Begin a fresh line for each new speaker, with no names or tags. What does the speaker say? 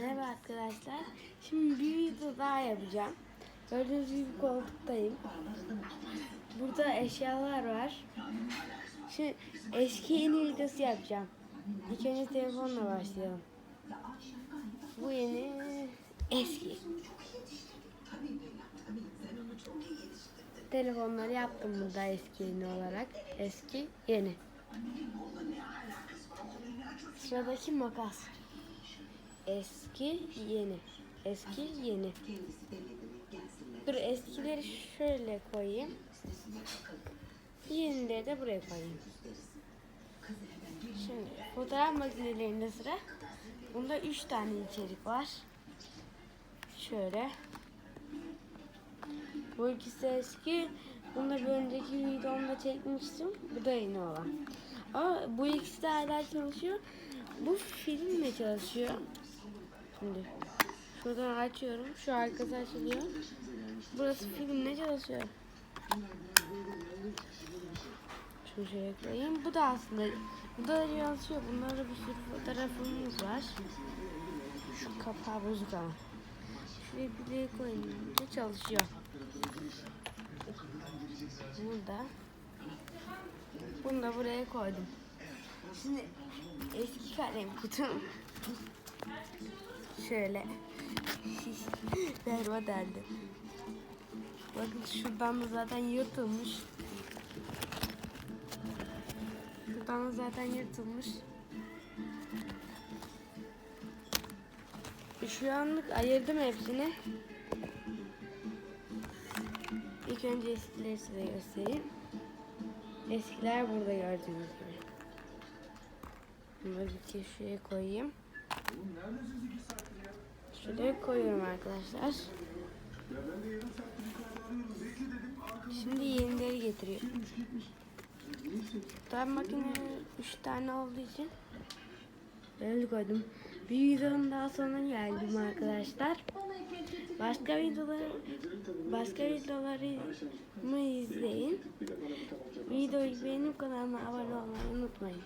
Merhaba arkadaşlar. Şimdi bir video daha yapacağım. Gördüğünüz gibi koltuktayım. Burada eşyalar var. Şimdi eski yeni videosu yapacağım. İlk önce telefonla başlayalım. Bu yeni eski. Telefonları yaptım burada eski yeni olarak. Eski yeni. Sıradaki makas. Eski yeni. Eski yeni. Dur eskileri şöyle koyayım. Yenileri de buraya koyayım. Şimdi fotoğraf makinelerinde sıra. Bunda 3 tane içerik var. Şöyle. Bu ikisi eski. Bunu bir önceki videomda çekmiştim. Bu da yeni olan. Ama bu ikisi de hala çalışıyor. Bu filmle çalışıyor. Şimdi şuradan açıyorum. Şu arkası açılıyor. Burası filmle çalışıyor. Şunu şöyle koyayım. Bu da aslında bu da çalışıyor. Bunlarda bir sürü fotoğrafımız var. Şu kapağı bozuk ama. Şuraya koyayım. Bu çalışıyor. Burada. Bunu da buraya koydum. Şimdi eski kalem kutum. Şöyle. Berbat halde. Bakın şuradan da zaten yırtılmış. Şuradan da zaten yırtılmış. Şu anlık ayırdım hepsini. İlk önce eskileri size göstereyim. Eskiler burada gördüğünüz gibi. Bunları bir köşeye koyayım. Şuraya koyuyorum arkadaşlar. Şimdi yenileri getiriyor. Fotoğraf makine 3 tane olduğu için böyle koydum. Bir videonun daha sonuna geldim arkadaşlar. Başka videoları başka videolarımı izleyin. Videoyu beğenip kanalıma abone olmayı unutmayın.